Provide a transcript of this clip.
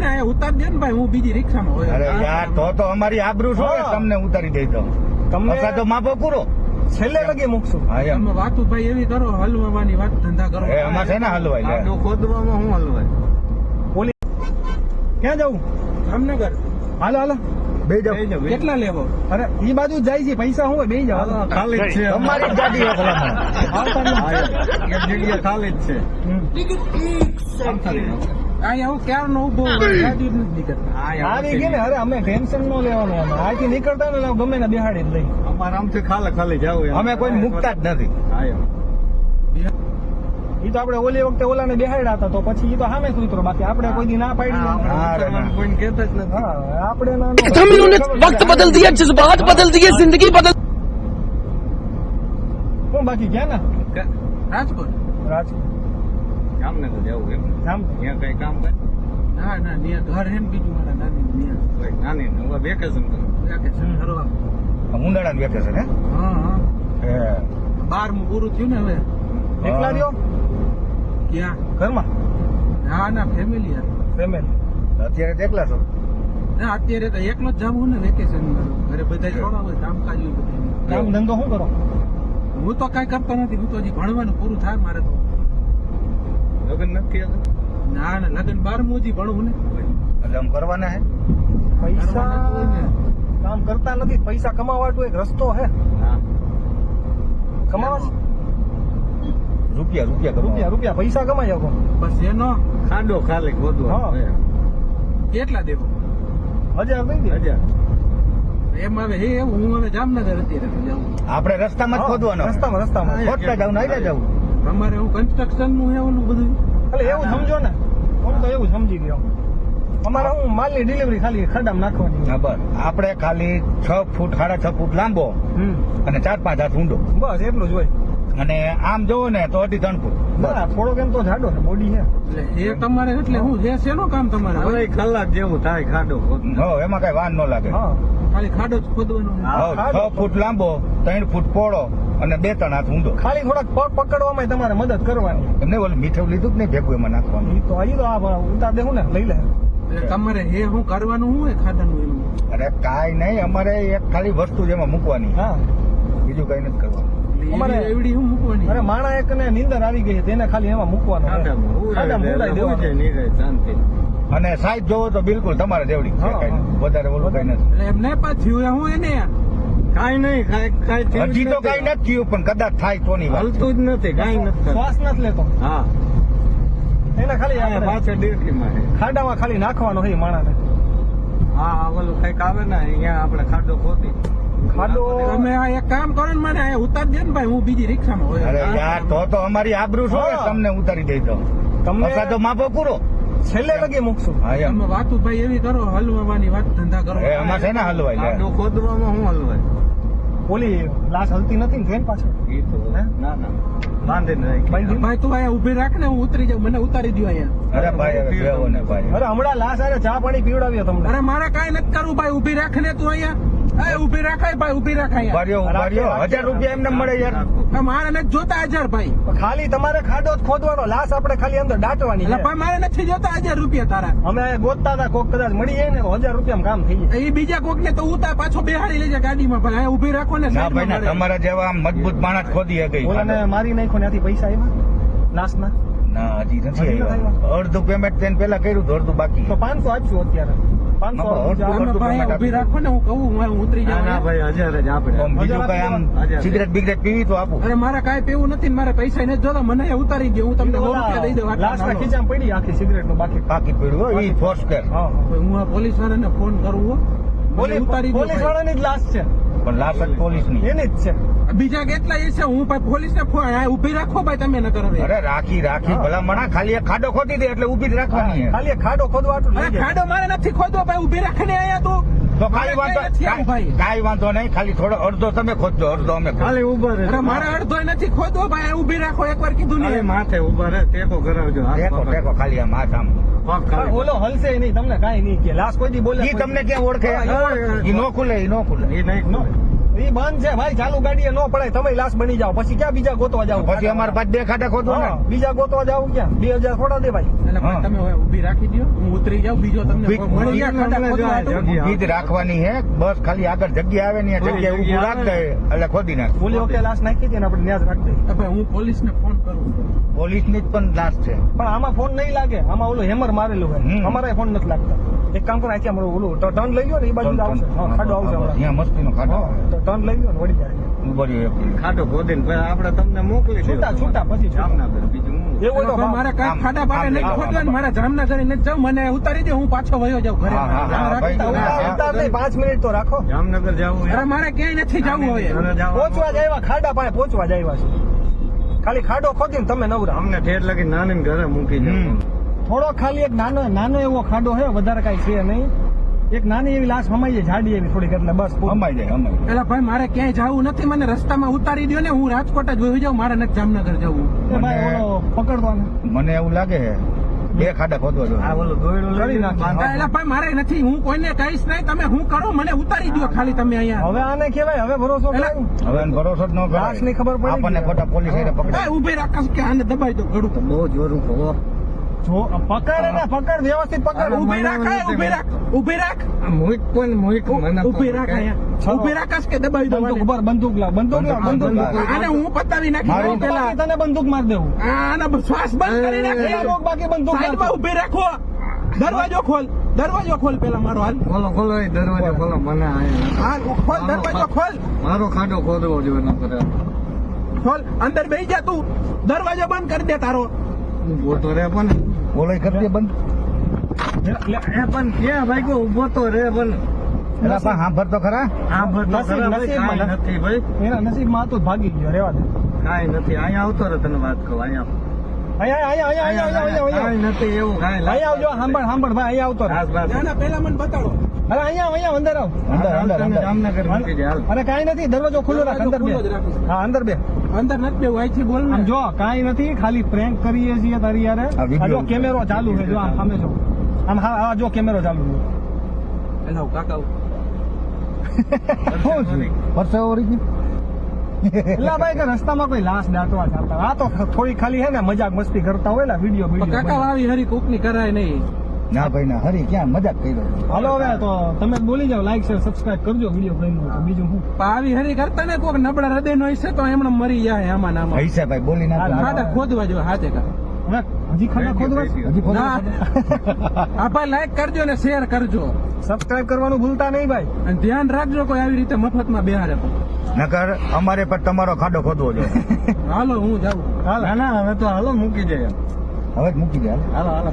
મને અહીંયા ઉતાર દે ને ભાઈ હું બીજી રિક્ષામાં હોય. અરે યાર તો તો અમારી આબરૂ શું તમને ઉતારી દઈ દો તમને તો માપો પૂરો. છેલ્લે લગી મૂકશું. એમ. તમે વાતું ભાઈ એવી કરો હલવાની વાત ધંધા કરો. એ છે ને હલવાય ખોદવામાં હું હલવાય બોલી ક્યાં જવું જામનગર. હાલો હાલો. બે જાવ કેટલા લેવો? અરે ઈ બાજુ જાય છે પૈસા હું બે જાવ ખાલી જ છે. અમારી ગાડી છે ખાલી જ છે. અહીંયા હું ક્યારનો ઉભો ગાડી નથી નીકળતા આવી ગઈ ને અરે અમે ટેન્શન ન લેવાનું અમે આથી નીકળતા ને ગમે ને બિહાડી જ લઈ અમારે આમથી ખાલી ખાલી જાવ અમે કોઈ મૂકતા જ નથી એ તો આપણે ઓલી વખતે ઓલાને બેહાડ્યા હતા તો પછી એ તો સામે સુતરો બાકી આપણે કોઈ દી ના પાડી કોઈને કેતા જ નથી આપણે વક્ત બદલ દિયા જજ્બાત બદલ દિયે જિંદગી બદલ કોણ બાકી ગયા ના રાજકોટ રાજકોટ જામનગર જવું એમ. જામ ત્યાં કઈ કામ કરે? ના ના ત્યાં ઘર એમ બીજું મારા નાની ત્યાં. નાની ને હવે વેકેશન કરું. વેકેશન કરવા. ઉનાળાનું વેકેશન હે? હા હા. હે. બારમું પૂરું થયું ને હવે. એકલા રહ્યો? ક્યાં? ઘરમાં? ના ના ફેમિલી યાર ફેમિલી અત્યારે એકલા છો? ના અત્યારે તો એકલો જ જવું ને વેકેશન ઘરે બધા હોય કામકાજ. કામ ધંધો શું કરો? હું તો કઈ કરતો નથી હું તો હજી ભણવાનું પૂરું થાય મારે તો. લગ્ન નથી ના ના લગ્ન બારમું હજી ભણવું ને. એટલે આમ કરવાના હે? પૈસા. કામ કરતા નથી પૈસા કમાવાટો એક રસ્તો હે. હા. કમાવા રૂપિયા રૂપિયા કરો રૂપિયા રૂપિયા પૈસા કમાઈ આપો બસ એનો. ખાડો ખાલી હા. ખોદવાનો કેટલા દેવો? હજાર નહીં દે. હજાર. એમ હવે હે એવું હું હવે જામનગર અત્યારે આપણે રસ્તામાં જ ખોદવાનો. રસ્તામાં રસ્તામાં. ખોદતા જાવ ને જાવ અમારે હું કન્સ્ટ્રક્શનનું એવું બધું? એટલે એવું સમજો ને. હું. તો એવું સમજી ગયો. અમારે હું માલની ડિલિવરી ખાલી ખડામાં નાખવાની. બરાબર બસ. આપણે ખાલી છ ફૂટ સાડા છ ફૂટ લાંબો હમ. અને ચાર પાંચ હાથ ઊંડો. બસ એટલું જ હોય. અને આમ જોવો ને તો અઢી ત્રણ ફૂટ થોડોક એમ તો જાડો છે બોડી છે. એ તમારે એટલે હું જે શેનું કામ તમારે હવે કલાક જેવું થાય ખાડો હો એમાં કઈ વાન ન લાગે. હા ખાલી ખાડો જ ખોદવાનો છે. છ ફૂટ લાંબો ત્રણ ફૂટ પોળો અને બે ત્રણ હાથ ઊંડો ખાલી થોડાક પગ પકડવામાં તમારે મદદ કરવાની. એમને ઓલું મીઠું લીધું જ નહીં ભેગું એમાં નાખવાનું? તો આવી તો આ ઉતાર દેવું ને લઈ લે. તમારે હે હું કરવાનું હું ખાડાનું એનું? અરે કાંઈ નહીં અમારે એક ખાલી વસ્તુ જેમાં મૂકવાની. હા. બીજું કઈ નથી કરવાનું. અમારે- એવડી- હું મૂકવાની? અરે માણા એક ને નીંદર આવી ગઈ તેને ખાલી એમાં મૂકવાનો શાંતિ. અને સાહેબ જોવો તો બિલકુલ તમારે જેવડી. વધારે ઓલું કઈ નથી. એટલે એમને પાછું હું એને કઈ નહીં હજી તો. કઈ નથી. થયું પણ કદાચ થાય તો નહીં હલતું જ નથી કઈ નથી શ્વાસ નથી લેતો. હા. એને ખાલી પાછળ છે. ખાડામાં ખાલી નાખવાનો છે માણાને. હા આ ઓલું કંઈક આવે ને અહીંયા આપણે ખાડો ખોદી. ખાડો તમે આ એક કામ કરો ને મને ઉતાર દે ને ભાઈ હું બીજી રિક્ષામાં હોય. અરે યાર તો તો અમારી આબરૂ તમને ઉતારી દઈ તો તમને તો માપો પૂરો. છેલ્લે લગી મૂકશું. હા એમ. તમે વાતું ભાઈ એવી કરો હલવાની વાત ધંધા કરો. એ આમાં છે ને હલવાય ખોદવામાં ઓલી લાશ હલતી નથી ને પાછળ? ઈ તો ના ના. બાંધીને રાખી. ભાઈ તું અહીંયા ઊભી રાખ ને હું ઉતરી જાઉં. મને ઉતારી દો અહીંયા. અરે ભાઈ હવે ને ભાઈ. અરે હમણાં લાશ આરે ચા પાણી પીવડાવ્યો તમને અરે મારે કાંઈ નથી કરવું ભાઈ. ઊભી રાખ ને તું અહીંયા. ઊભી રાખાય ભાઈ ઊભી રાખ ઉભાર્યો ઉભાર્યો હજાર રૂપિયા એમને મળે યાર. મારે નથી જોતા હજાર ભાઈ. ખાલી તમારે ખાડો જ ખોદવાનો લાશ આપણે ખાલી અંદર દાટવાની ભાઈ મારે નથી જોતા હજાર રૂપિયા તારા. અમે ગોતતા હતા કોક કદાચ મળી જાય ને હજાર રૂપિયા કામ થઈ જાય. એ બીજા કોક ને તો ઉતા પાછો બેહાડી લેજે ગાડીમાં ભાઈ ઊભી રાખો ને ના ભાઈ ના તમારા જેવા આમ મજબૂત માણસ ખોદી ગઈ ઓલાને મારી નાખો ત્યાંથી પૈસા આવ્યા લાશના ના હજી હજી નથી આવ્યા. અડધું પેમેન્ટ તેને પેલા કર્યું તો અડધું બાકી. તો પાંચસો આપશું અત્યારે. ઊભી રાખો ને હું કહું હું ઉતરી ના ના ભાઈ હજાર જ આપણે બીજું કઈ આમ સિગરેટ બિગરેટ પીવી તો આપું. અરે મારે કાંઈ પીવું નથી મારે પૈસા નથી જોતા મને ઉતારી દે હું તમને સો રૂપિયા દઈ દઉં આટલા ખીચામાં પડી આખી સિગરેટનું બાકી. બાકી પડ્યું ઈ ફોર્સ કર હું. આ પોલીસ વાળાને ફોન કરું. પોલીસ વાળાની જ લાશ છે. પણ લાશ પોલીસની એની જ છે. બીજા કેટલા એ છે હું ભાઈ પોલીસ ને ઊભી રાખો ભાઈ તમે નગર અરે રાખી રાખી. ભલા મણા ખાલી એક ખાડો ખોદી દે એટલે ઊભી જ રાખવાની ખાલી એક ખાડો ખોદવા આટલું અરે લઈ જાય. ખાડો મારે નથી ખોદવો ભાઈ ઊભી રાખીને અહીંયા તું. તો ખાલી વાંધો કાંઈ વાંધો નહીં ખાલી થોડો અડધો તમે ખોદજો અડધો અમે ખાલી ઊભા રહે અરે મારે અડધો નથી ખોદવો ભાઈ ઊભી રાખો એકવાર કીધું ને માથે ઊભા રહે ટેકો કરાવજો. ટેકો ટેકો ખાલી આ હાથ આમ. ખાલી. ઓલો હલશે નહીં તમને કાઈ નહીં કે લાશ કોઈ દી બોલે તમને ક્યાં ઓળખે. ઈ નો ખુલે ઈ નો ખુલે. એ નહીં નો. ઈ બંધ છે. ભાઈ ચાલુ ગાડીએ ન પડાય. તમે લાશ બની જાવ પછી ક્યાં બીજા ગોતવા જાવ? પછી અમારે પાછ બે ખાડા ખોદવા ને? બીજા ગોતવા જાવ ક્યાં? બે હજાર થોડા દે ભાઈ. એટલે તમે હવે રાખી દો હું ઉતરી જાવ બીજો તમને ખાડા રાખવાની હે. બસ ખાલી આગળ જગ્યા આવે ને જગ્યા ઉભું રાખ દે. એટલે ખોદી નાખ. ઓલી વખતે લાશ નાખી હતી ને આપણે ન્યાજ રાખી દઈએ તો ભાઈ હું પોલીસને ફોન કરું. પોલીસની જ પણ લાશ છે. પણ આમાં ફોન નહીં લાગે. આમાં ઓલું હેમર મારેલું હોય. અમારે ફોન નથી લાગતા. એક કામ કરો અહીંથી અમારું ઓલું ટર્ન લઈ ગયો ને એ બાજુ આવશે ખાડો આવશે હમણાં. અહીંયા મસ્તીનો ખાડો ટર્ન લઈ ગયો ને વળી જાય. ઊભો ખાડો ખોદીને પછી આપણે તમને મોકલી છૂટા, છૂટા, પછી જામનગર બીજું એવું તો મારે ખાડા ખોદવા ને. જામનગર જાવ મને ઉતારી દે હું પાછો વયો જાઉં ઘરે. પાંચ મિનિટ તો રાખો. જામનગર જવું અરે મારે ક્યાંય નથી જવું હવે. પહોંચવા જ આવ્યા ખાડા પાસે પહોંચવા જ આવ્યા છે. ખાલી ખાડો ખોદીને તમે નવરા. અમને ઠેર લાગી નાની ઘરે મૂકી હમ. થોડો ખાલી એક નાનો નાનો એવો ખાડો છે વધારે કઈ છે નહીં. એક નાની એવી લાશ હમાઈ જાય જાડી એવી થોડીક એટલે બસ હમાઈ જાય હમાઈ એટલે ભાઈ મારે ક્યાંય જવું નથી મને રસ્તામાં ઉતારી દો ને હું રાજકોટ જ વહી જાઉં મારે નથી જામનગર જવું. પકડતો મને એવું લાગે છે બે ખાડા. એટલે ભાઈ મારે નથી હું કોઈને કહીશ નહીં તમે હું કરો મને ઉતારી દો ખાલી તમે અહીંયા. હવે આને કહેવાય હવે ભરોસો હવે ભરોસો જ ન કરાય. ખબર પડી આપણને ખોટા પોલીસ એને પકડે ઊભી રાખશ કે આને દબાઈ દો તો બહુ જોરું કહો જો પકડ વ્યવસ્થિત પકડ. ઊભી રાખ ઊભી રાખ ઊભી રાખ. આ મોહિત પણ મોહિત ઊભી રાખ ઊભી રાખ કે દબાઈ દો બંદૂક ઉપર બંદૂક લાવ બંદૂક લાવ બંદૂક લાવ. હું પતાવી નાખી પેલા. તને બંદૂક માર દેવું. આના શ્વાસ બંધ કરી નાખી. બાકી બંદૂક સાઈડમાં ઊભી રાખો. દરવાજો ખોલ દરવાજો ખોલ પેલા મારો હાલ. ખોલો ખોલો એ દરવાજો ખોલો મને હા ખોલ દરવાજો ખોલ. મારો ખાડો ખોદવો જોઈએ ન કરે ખોલ અંદર બેસી જા તું. દરવાજો બંધ કરી દે તારો. હું બોતો રે પણ બોલો કરી દે બંધ. લે, એ પણ ક્યાં ભાઈ ઊભો તો રે પણ. એલા પણ સાંભળ તો ખરા. હાંભર નસીબ, ખરા ભાઈ, નથી. નથી ભાઈ. એના નસીબમાં જ ભાગી ગયો રેવા દે. કાંઈ નથી અહીંયા આવતો રે તને વાત કહું અહીંયા અંદર આવ અંદર હાલ, અંદર તને અંદર. જામનગર મૂકી દે હાલ. અરે કાંઈ નથી દરવાજો ખુલ્લો રાખ અંદર બે. અંદર નથી બેવું અહીંથી બોલ આમ જો કાંઈ નથી ખાલી પ્રેન્ક કરીએ છીએ તારી યારે. આ આ જો કેમેરો ચાલુ છે જો આમ સામે જો. આમ હા હા જો કેમેરો ચાલુ છે. હેલો કાકા. શું છે? પરસેવો વળી એટલે ભાઈ કે રસ્તામાં કોઈ લાશ દાટવા જતા આ તો થોડી ખાલી હે ને મજાક મસ્તી કરતા હોય ને વીડિયો કાકા આવી હરી કૂકની કરાય નહીં. ના ભાઈ ના. હરી ક્યાં મજાક કર્યો? હાલો હવે તો તમે બોલી જાઓ લાઈક શેર સબસ્ક્રાઇબ કરજો વીડિયો ગમ્યો હોય તો બીજું હું? પણ આવી હરી કરતા ને કોક નબળા હૃદય નો હશે તો એમણે મરી જાય આમાં નામ. આમાં પૈસા ભાઈ બોલી ના ખાડા ખોદવા જો હાથે કા. હવે હજી ખાના ખોદવા? હજી ખોદવા આપા લાઈક કરજો ને શેર કરજો. સબસ્ક્રાઇબ કરવાનું ભૂલતા નહીં ભાઈ. અને ધ્યાન રાખજો કોઈ આવી રીતે મફતમાં બેહારે નકર અમારે પણ તમારો ખાડો ખોદવો જોઈએ. હાલો હું જાઉં. હાલ. ના ના હવે તો હાલો મૂકી જાય હવે જ મૂકી જાય હાલો હાલો.